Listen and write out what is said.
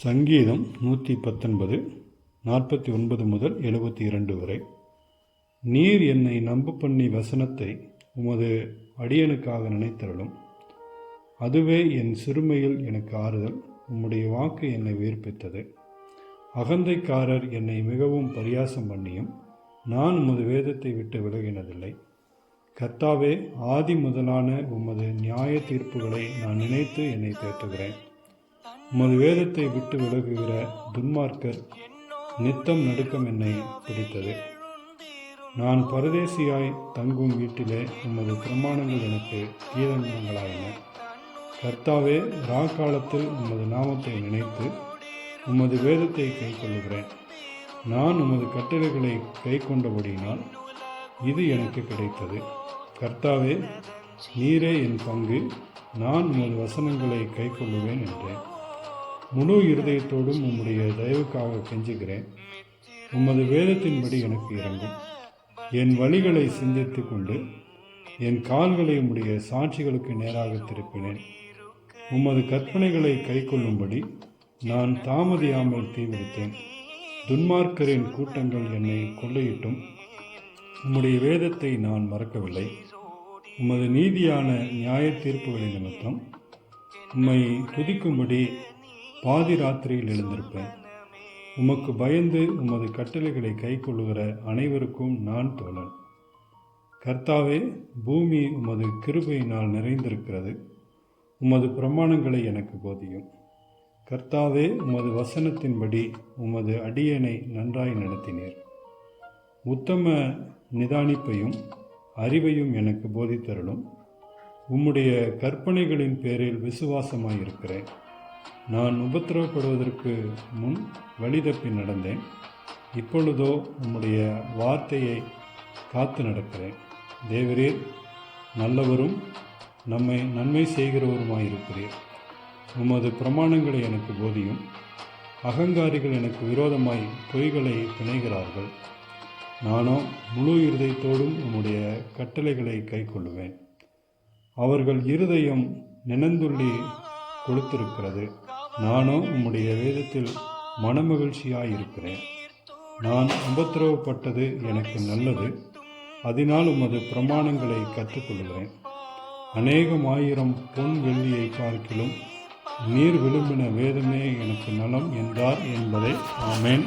சங்கீதம் நூற்றி பத்தொன்பது நாற்பத்தி ஒன்பது முதல் எழுபத்தி இரண்டு வரை. நீர் என்னை நம்பு பண்ணி வசனத்தை உமது அடியனுக்காக நினைத்தருளும். அதுவே என் சிறுமையில் எனக்கு ஆறுதல். உம்முடைய வாக்கு என்னை உயிர்ப்பித்தது. அகந்தைக்காரர் என்னை மிகவும் பரியாசம் பண்ணியும் நான் உமது வேதத்தை விட்டு விலகினதில்லை. கர்த்தாவே ஆதி முதலான உமது நியாய தீர்ப்புகளை நான் நினைத்து என்னை தேற்றுகிறேன். உமது வேதத்தை விட்டு விலகுகிற துன்மார்க்கர் நித்தம் நடுக்கம் என்னை பிடித்தது. நான் பரதேசியாய் தங்கும் வீட்டிலே உமது பிரமாணங்கள் எனக்கு கீதங்களாயின கர்த்தாவே ராக்காலத்தில் உமது நாமத்தை நினைத்து உமது வேதத்தை கைக்கொள்ளுகிறேன். நான் உமது கட்டளைகளை கை கொண்டபடியினால் இது எனக்கு கிடைத்தது. கர்த்தாவே நீரே என் பங்கு. நான் உமது வசனங்களை கைக்கொள்ளுவேன் என்றேன். முழு இருதயத்தோடும் உம்முடைய தயவுக்காக கெஞ்சுகிறேன். உமது வேதத்தின்படி எனக்கு இறங்கும் என் வழிகளை சிந்தித்து கொண்டு என் கால்களை உம்முடைய சாட்சிகளுக்கு நேராக திருப்பினேன். உமது கற்பனைகளை கைக்கொள்ளும்படி நான் தாமதியாமல் தீவிரித்தேன். துன்மார்க்கரின் கூட்டங்கள் என்னை கொள்ளையிட்டும். உம்முடைய வேதத்தை நான் மறக்கவில்லை. உமது நீதியான நியாய தீர்ப்புகளின் நிமித்தம் உம்மை துதிக்கும்படி பாதி ராத்திரியில் எழுந்திருப்பேன். உமக்கு பயந்து உமது கட்டளைகளை கைக்கொள்ளுகிற அனைவருக்கும் நான் தோழன். கர்த்தாவே பூமி உமது கிருபையினால் நிறைந்திருக்கிறது. உமது பிரமாணங்களை எனக்கு போதியும். கர்த்தாவே உமது வசனத்தின்படி உமது அடியனை நன்றாய் நடத்தினீர். உத்தம நிதானிப்பையும் அறிவையும் எனக்கு போதித்தருளும். உம்முடைய கற்பனைகளின் பேரில் விசுவாசமாயிருக்கிறேன். நான் உபத்திரவப்படுவதற்கு முன் வழி தப்பி நடந்தேன். இப்பொழுதோ உம்முடைய வார்த்தையை காத்து நடக்கிறேன். தேவரீர் நல்லவரும் நம்மை நன்மை செய்கிறவருமாயிருக்கிறீர். உமது பிரமாணங்களை எனக்கு போதியும். அகங்காரிகள் எனக்கு விரோதமாய் பொய்களை பிணைகிறார்கள் நானோ முழு இருதயத்தோடும் உம்முடைய கட்டளைகளை கைக்கொள்ளுவேன். அவர்கள் இருதயம் நினைந்துள்ளி கொடுத்திருக்கிறது. நானோ உம்முடைய வேதத்தில் மனமகிழ்ச்சியாயிருக்கிறேன். நான் உபத்திரவப்பட்டது எனக்கு நல்லது. அதனால் உமது பிரமாணங்களை கற்றுக்கொள்கிறேன். அநேகம் ஆயிரம் பொன் வெள்ளியை பார்க்கிலும் நீர் விரும்பின வேதமே எனக்கு நலம் என்றார் என்பதை ஆமேன்.